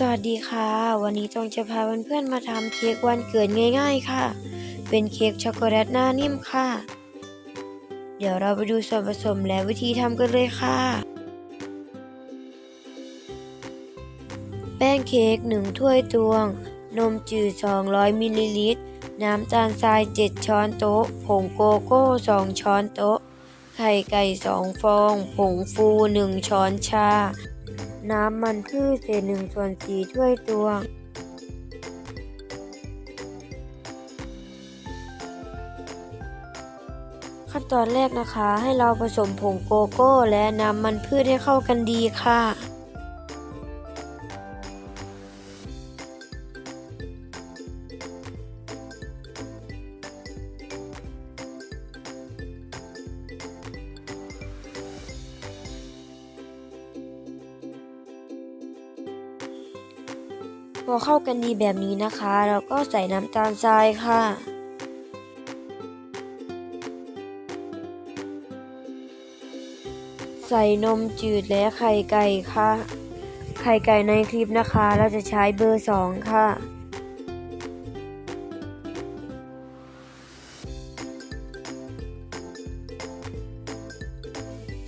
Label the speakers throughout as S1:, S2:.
S1: สวัสดีค่ะ วันนี้จงจะพาเพื่อนๆมาทำเค้กวันเกิดง่ายๆค่ะ เป็นเค้กช็อกโกแลตหน้านิ่มค่ะ เดี๋ยวเราไปดูส่วนผสมและวิธีทำกันเลยค่ะ แป้งเค้ก1ถ้วยตวง นมจืด 200 มิลลิลิตร น้ำตาลทราย 7 ช้อนโต๊ะ ผงโกโก้ 2 ช้อนโต๊ะ ไข่ไก่ 2 ฟอง ผงฟู 1 ช้อนชา น้ำมันพืชเศษหนึ่งส่วนสี่ถ้วยตวง ขั้นตอนแรกนะคะ ให้เราผสมผงโกโก้และน้ำมันพืชให้เข้ากันดีค่ะ พอเข้ากันดีแบบนี้นะคะ เราก็ใส่น้ำตาลทรายค่ะ ใส่นมจืดและไข่ไก่ค่ะ ไข่ไก่ในคลิปนะคะ เราจะใช้เบอร์สองค่ะ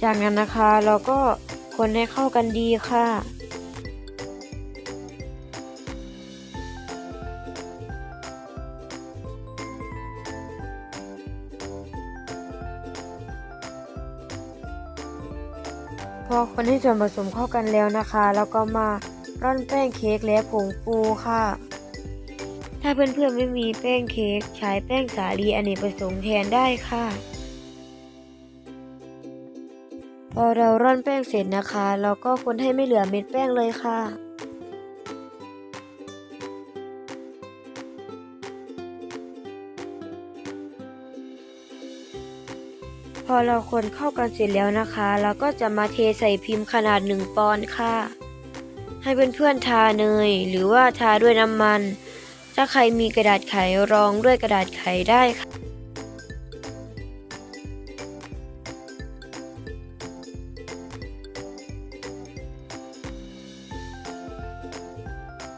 S1: จากนั้นนะคะเราก็คนให้เข้ากันดีค่ะ พอคนให้ส่วนผสมเข้ากันแล้วนะคะ แล้วก็มาร่อนแป้งเค้กและผงฟูค่ะ ถ้าเพื่อนๆไม่มีแป้งเค้กใช้แป้งสาลีอเนกประสงค์แทนได้ค่ะ พอเราร่อนแป้งเสร็จนะคะ เราก็คนให้ไม่เหลือเม็ดแป้งเลยค่ะ พอเราคนเข้ากันเสร็จแล้วนะคะ เราก็จะมาเทใส่พิมพ์ขนาด 1 ปอนด์ค่ะ ให้เพื่อนๆทาเนย หรือว่าทาด้วยน้ำมัน ถ้าใครมีกระดาษไขรองด้วยกระดาษไขได้ค่ะ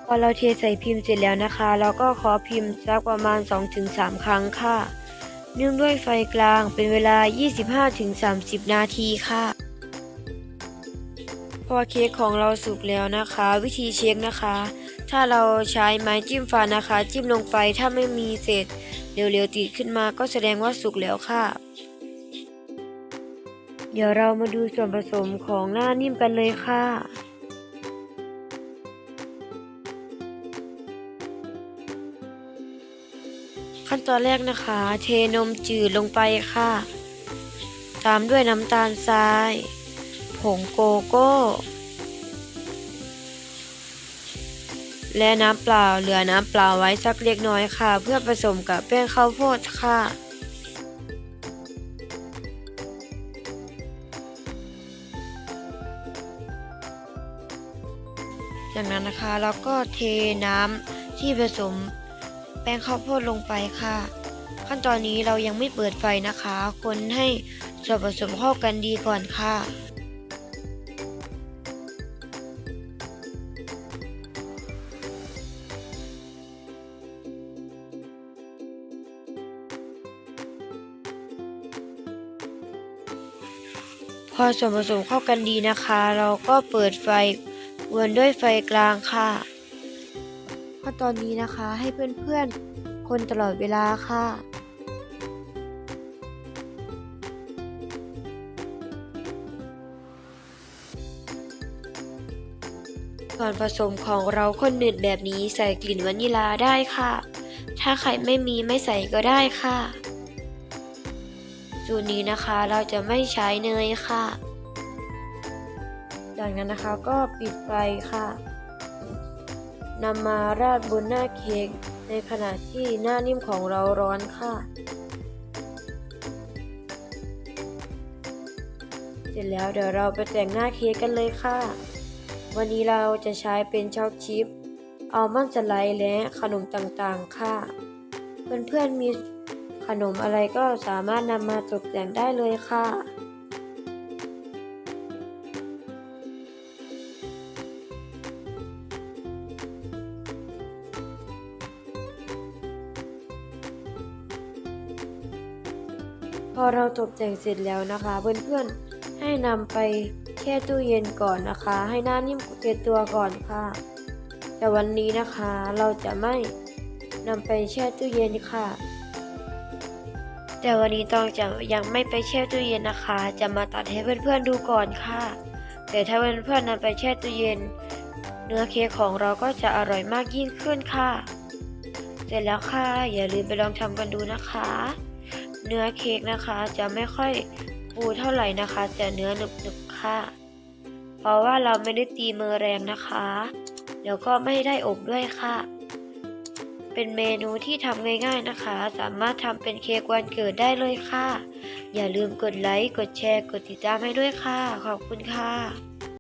S1: พอเราเทใส่พิมพ์เสร็จแล้วนะคะ เราก็ขอพิมพ์สักประมาณ 2-3 ครั้งค่ะ เนึ่องด้วยไฟกลางเป็นเวลา 25-30 นาทีค่ะ พอเค้กของเราสุกแล้วนะคะ วิธีเช็คนะคะ ถ้าเราใช้ไม้จิ้มฟันนะคะ จิ้มลงไปถ้าไม่มีเศษเหลวๆติดขึ้นมาก็แสดงว่าสุกแล้วค่ะ เดี๋ยวเรามาดูส่วนผสมของหน้านิ่มกันเลยค่ะ ขั้นตอนแรกนะคะ เทนมจืดลงไปค่ะ ตามด้วยน้ำตาลทราย ผงโกโก้ และน้ำเปล่าเหลือน้ำเปล่าไว้สักเล็กน้อยค่ะ เพื่อผสมกับแป้งข้าวโพดค่ะจากนั้นนะคะเราก็เทน้ำที่ผสม แป้งข้าวโพดลงไปค่ะ ขั้นตอนนี้เรายังไม่เปิดไฟนะคะ คนให้ส่วนผสมเข้ากันดีก่อนค่ะ พอส่วนผสมเข้ากันดีนะคะ เราก็เปิดไฟวนด้วยไฟกลางค่ะ ขั้นตอนนี้นะคะให้เพื่อนๆ คนตลอดเวลาค่ะ ส่วนผสมของเราคนหนืดแบบนี้ใส่กลิ่นวานิลาได้ค่ะ ถ้าใครไม่มีไม่ใส่ก็ได้ค่ะ สูตรนี้นะคะเราจะไม่ใช้เนยค่ะ จากนั้นนะคะก็ปิดไฟค่ะ นำมาราดบนหน้าเค้กในขณะที่หน้านิ่มของเราร้อนค่ะ เสร็จแล้วเดี๋ยวเราไปแต่งหน้าเค้กกันเลยค่ะ วันนี้เราจะใช้เป็นช็อกชิพอัลมอนด์สไลด์และขนมต่างๆค่ะ เพื่อนๆมีขนมอะไรก็สามารถนำมาตกแต่งได้เลยค่ะ อเราตกแต่งเสร็จแล้วนะคะ เพื่อนๆ ให้นำไปแช่ตู้เย็นก่อนนะคะ ให้หน้านิ่มเก็ดตัวก่อนค่ะ แต่วันนี้นะคะเราจะไม่นำไปแช่ตู้เย็นค่ะ แต่วันนี้ต้องจะยังไม่ไปแช่ตู้เย็นนะคะ จะมาตัดให้เพื่อนๆดูก่อนค่ะ แต่ถ้าเพื่อนๆนำไปแช่ตู้เย็น เนื้อเค้กของเราก็จะอร่อยมากยิ่งขึ้นค่ะ เสร็จแล้วค่ะอย่าลืมไปลองทำกันดูนะคะ เนื้อเค้กนะคะ จะไม่ค่อยฟูเท่าไหร่นะคะ แต่เนื้อหนึบๆค่ะ เพราะว่าเราไม่ได้ตีมือแรงนะคะแล้วก็ไม่ได้อบด้วยค่ะ เป็นเมนูที่ทำง่ายๆนะคะ สามารถทำเป็นเค้กวันเกิดได้เลยค่ะ อย่าลืมกดไลค์ กดแชร์ กดติดตามให้ด้วยค่ะ ขอบคุณค่ะ